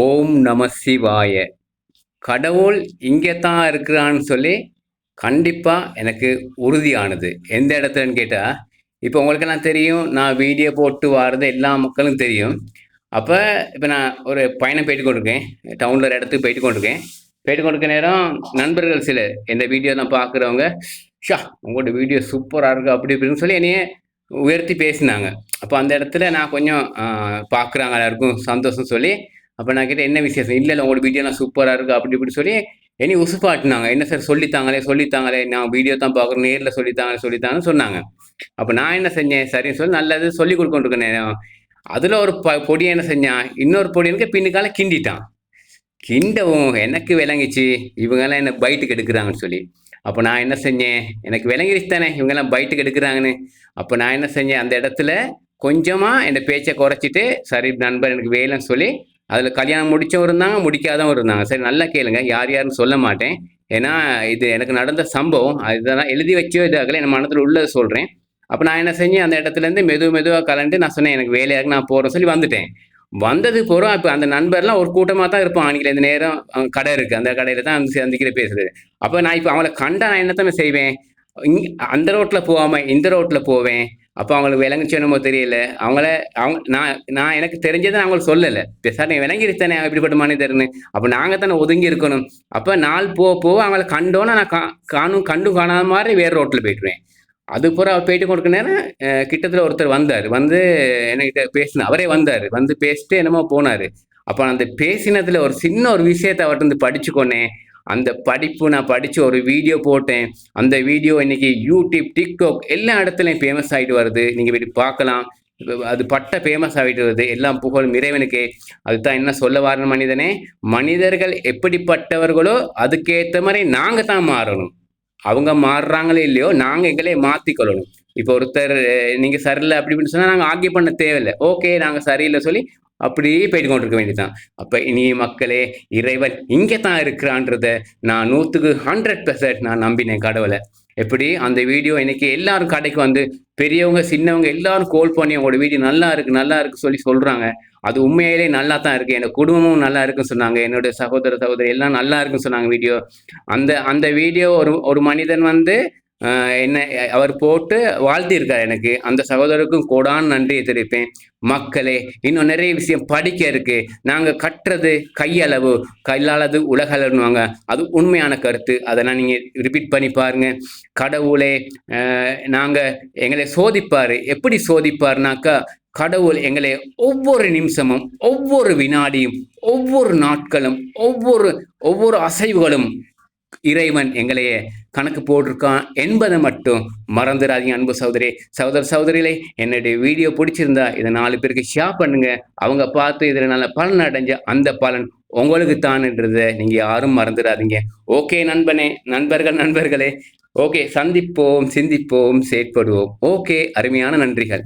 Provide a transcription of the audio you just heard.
ஓம் நம சிவாய. கடவுள் இங்கே தான் இருக்கிறான்னு சொல்லி கண்டிப்பாக எனக்கு உறுதியானது. எந்த இடத்துலன்னு கேட்டால் இப்போ உங்களுக்கெல்லாம் தெரியும் நான் வீடியோ போட்டு வாரது எல்லா மக்களும் தெரியும். அப்போ இப்போ நான் ஒரு பயணம் போயிட்டு கொண்டிருக்கேன். டவுனில் ஒரு இடத்துக்கு போயிட்டு கொண்டிருக்கேன். போயிட்டு கொண்டிருக்க நேரம் நண்பர்கள் சிலர் இந்த வீடியோலாம் பார்க்குறவங்க ஷா உங்களோட வீடியோ சூப்பராக இருக்குது அப்படி இப்படின்னு சொல்லி என்னையே உயர்த்தி பேசினாங்க. அப்போ அந்த இடத்துல நான் கொஞ்சம் பார்க்குறாங்க எல்லாருக்கும் சந்தோஷம் சொல்லி அப்போ நான் கேட்டேன் என்ன விசேஷம்? இல்லை இல்லை உங்களோட வீடியோலாம் சூப்பராக இருக்குது அப்படி இப்படி சொல்லி என்னை உசுப்பாட்டினாங்க. என்ன சார் சொல்லித்தாங்களே சொல்லித்தாங்களே நான் வீடியோ தான் பார்க்குறேன் நேரில் சொல்லித்தாங்களே சொல்லித்தாங்கன்னு சொன்னாங்க. அப்போ நான் என்ன செஞ்சேன்? சரின்னு சொல்லி நல்லது சொல்லி கொடுக்கொண்டிருக்கேன். அதில் ஒரு ப பொடி என்ன செஞ்சான் இன்னொரு பொடி எனக்கு பின்னுக்கால கிண்டிட்டான். கிண்டவும் எனக்கு விளங்கிச்சு. இவங்கெல்லாம் என்ன பைட்டுக்கு எடுக்கிறாங்கன்னு சொல்லி. அப்போ நான் என்ன செஞ்சேன்? எனக்கு விளங்கிடுச்சு தானே இவங்கெல்லாம் பைட்டுக்கு எடுக்கிறாங்கன்னு. அப்போ நான் என்ன செஞ்சேன்? அந்த இடத்துல கொஞ்சமாக என் பேச்சை குறைச்சிட்டு சரி நண்பர் எனக்கு வேலைன்னு சொல்லி அதில் கல்யாணம் முடித்தவங்க இருந்தாங்க முடிக்காதவங்க இருந்தாங்க. சரி நல்லா கேளுங்க. யார் யாருன்னு சொல்ல மாட்டேன். ஏன்னா இது எனக்கு நடந்த சம்பவம். அதுதான் எழுதி வச்சோ இதாகல. என் மனத்தில் உள்ளதை சொல்கிறேன் அப்போ நான் என்ன செஞ்சேன்? அந்த இடத்துலேருந்து மெது மெதுவாக கலந்து நான் சொன்னேன் எனக்கு வேலையாக நான் போகிறேன் சொல்லி வந்துட்டேன். வந்தது போகிறோம் இப்போ அந்த நண்பர்லாம் ஒரு கூட்டமாக தான் இருப்பான் அன்றைக்கி இந்த நேரம் கடை இருக்குது அந்த கடையில் தான் அந்த சந்திக்கிற பேசுறது. அப்போ நான் இப்போ அவங்கள கண்டா நான் என்னத்தானே செய்வேன்? அந்த ரோட்டில் போகாமல் இந்த ரோட்டில் போவேன். அப்போ அவங்களுக்கு விளங்குச்சு என்னமோ தெரியல. அவங்கள அவங்க நான் நான் எனக்கு தெரிஞ்சதை நான் அவங்களுக்கு சொல்லலை. சார் நீ விளங்கிருத்தானே எப்படிப்பட்ட மனிதர்னு. அப்போ நாங்கள் தானே ஒதுங்கி இருக்கணும். அப்போ நாள் போக போக அவங்கள கண்டோன்னா நான் கா காணும் கண்டும் காணாத மாதிரி வேறு ரோட்டில் போயிட்டுருவேன். அது பூரா அவர் போயிட்டு கொடுக்க நேரம் கிட்டத்தில் ஒருத்தர் வந்தார். வந்து என்கிட்ட பேசின அவரே வந்தார். வந்து பேசிட்டு என்னமோ போனார். அப்போ அந்த பேசினதில் ஒரு சின்ன ஒரு விஷயத்தை அவர்கிட்ட வந்து படிச்சுக்கொன்னேன் அந்த படிப்பு நான் படித்து ஒரு வீடியோ போட்டேன். அந்த வீடியோ இன்னைக்கு யூடியூப் டிக்டாக் எல்லா இடத்துலையும் ஃபேமஸ் ஆகிட்டு வருது. நீங்கள் இப்படி பார்க்கலாம். அது பட்ட ஃபேமஸ் ஆகிட்டு வருது. எல்லாம் புகழும் இறைவனுக்கே. அதுதான் என்ன சொல்ல வர மனிதனே? மனிதர்கள் எப்படிப்பட்டவர்களோ அதுக்கேற்ற மாதிரி நாங்கள் தான் மாறணும். அவங்க மாறுறாங்களே இல்லையோ நாங்கள் எங்களே மாற்றிக்கொள்ளணும் இப்போ ஒருத்தர் நீங்கள் சரியில்லை அப்படி இப்படின்னு சொன்னால் நாங்கள் ஆக்கிய பண்ண தேவையில்லை. ஓகே நாங்கள் சரியில்லை சொல்லி அப்படியே போயிட்டு கொண்டிருக்க வேண்டியதுதான். அப்போ இனிய மக்களே இறைவன் இங்கே தான் இருக்கிறான்றத நான் நூற்றுக்கு ஹண்ட்ரட் பெர்சன்ட் நான் நம்பினேன் கடவுளை. எப்படி? அந்த வீடியோ இன்னைக்கு எல்லாரும் கடைக்கு வந்து பெரியவங்க சின்னவங்க எல்லாரும் கோல் பண்ணி அவங்களோட வீடியோ நல்லா இருக்கு நல்லா இருக்கு சொல்லி சொல்றாங்க. அது உண்மையிலே நல்லா தான் இருக்கு. என்னோட குடும்பமும் நல்லா இருக்குன்னு சொன்னாங்க. என்னோட சகோதர சகோதரி எல்லாம் நல்லா இருக்குன்னு சொன்னாங்க வீடியோ. அந்த அந்த வீடியோ ஒரு ஒரு மனிதன் வந்து என்ன அவர் போட்டு வாழ்த்தியிருக்கார் எனக்கு. அந்த சகோதரருக்கும் கூடான்னு நன்றியை தெரிவிப்பேன். மக்களே இன்னும் நிறைய விஷயம் படிக்க இருக்கு. நாங்கள் கட்டுறது கையளவு கையாளது உலகளவுன்னுவாங்க. அது உண்மையான கருத்து. அதெல்லாம் நீங்கள் ரிப்பீட் பண்ணி பாருங்க. கடவுளே நாங்கள் எங்களை சோதிப்பார். எப்படி சோதிப்பார்னாக்கா கடவுள் எங்களை ஒவ்வொரு நிமிஷமும் ஒவ்வொரு வினாடியும் ஒவ்வொரு நாட்களும் ஒவ்வொரு ஒவ்வொரு அசைவுகளும் இறைவன் எங்களையே கணக்கு போட்டிருக்கான் என்பதை மட்டும் மறந்துடாதீங்க அன்பு சகோதரி சகோதர சகோதரிகளே என்னுடைய வீடியோ பிடிச்சிருந்தா இதை நாலு பேருக்கு ஷேர் பண்ணுங்க. அவங்க பார்த்து இதில் நல்ல பலன் அடைஞ்ச அந்த பலன் உங்களுக்கு தான்ன்றதை நீங்கள் யாரும் மறந்துடாதீங்க. ஓகே நண்பனே நண்பர்கள் நண்பர்களே. ஓகே சந்திப்போம் சிந்திப்போம் செயற்படுவோம். ஓகே அருமையான நன்றிகள்.